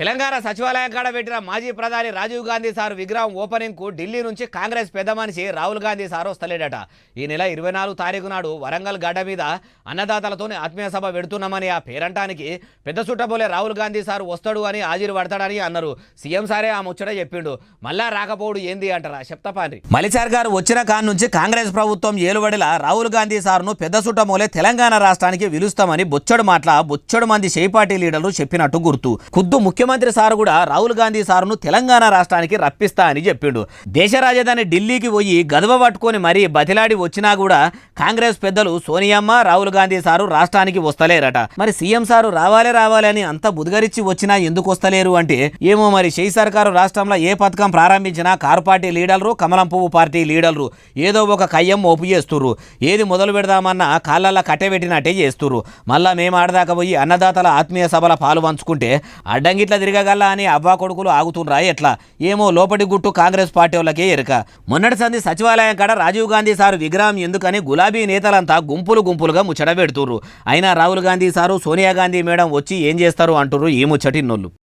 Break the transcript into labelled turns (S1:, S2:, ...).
S1: తెలంగాణ సచివాలయం కాడ పెట్టిన మాజీ ప్రధాని రాజీవ్ గాంధీ సార్ విగ్రహం ఓపెనింగ్కు ఢిల్లీ నుంచి కాంగ్రెస్ పెద్ద మనిషి రాహుల్ గాంధీ సార్ వస్తలేడట. ఈ నెల ఇరవై నాలుగు తారీఖు నాడు వరంగల్ గడ్డ మీద అన్నదాతలతోనే ఆత్మీయ సభ పెడుతున్నామని ఆ పేరంటానికి పెద్ద చుట్టబోలే రాహుల్ గాంధీ సార్ వస్తాడు అని హాజరు పడతాడని అన్నారు. సీఎం సారే ఆ ముచ్చట చెప్పిండు. మళ్ళా రాకపోడు ఏంది అంటారా? చెప్తాపాని మలిచార్ గారు వచ్చిన కాన్ నుంచి కాంగ్రెస్ ప్రభుత్వం ఏలుబడిలా రాహుల్ గాంధీ సార్ను పెద్ద సుట్టమోలే తెలంగాణ రాష్ట్రానికి విలుస్తామని బొచ్చడు మాటల బొచ్చడు మంది చేపాటి పార్టీ లీడర్లు చెప్పినట్టు గుర్తు. ఖుద్దు ముఖ్యమంత్రి సార్ కూడా రాహుల్ గాంధీ సార్ను తెలంగాణ రాష్ట్రానికి రప్పిస్తా అని చెప్పిండు. దేశ రాజధాని ఢిల్లీకి పోయి గదవ పట్టుకొని మరీ బతిలాడి వచ్చినా కూడా కాంగ్రెస్ పెద్దలు సోనియమ్మ రాహుల్ గాంధీ సారు రాష్ట్రానికి వస్తలేరట. మరి సీఎం సారు రావాలే రావాలని అని అంత బుదగరిచ్చి వచ్చినా ఎందుకు వస్తలేరు అంటే ఏమో మరి షై సర్కారు రాష్ట్రంలో ఏ పథకం ప్రారంభించినా కారు పార్టీ లీడర్లు కమలం పువ్వు పార్టీ లీడర్లు ఏదో ఒక కయ్యం మోపు చేస్తుర్రు. ఏది మొదలు పెడదామన్నా కాళ్ళల్లో కట్టెబెట్టినట్టే చేస్తుర్రు. మళ్ళా మేము ఆడదాకా పోయి అన్నదాతల ఆత్మీయ సభల పాలు పంచుకుంటే అడ్డంగిట్ల తిరగగల అని అవ్వా కొడుకులు ఆగుతుండ్రా ఎట్లా? ఏమో లోపటి గుట్టు కాంగ్రెస్ పార్టీ వాళ్ళకే ఎరక. మొన్నటి సంది సచివాలయం కాడ రాజీవ్ గాంధీ సారు విగ్రహం ఎందుకని గులాబీ నేతలంతా గుంపులు గుంపులుగా ముచ్చట పెడుతుర్రు. అయినా రాహుల్ గాంధీ సారు సోనియా గాంధీ మేడం వచ్చి ఏం చేస్తారు అంటుర్రు ఈ ముచ్చటి నొల్లు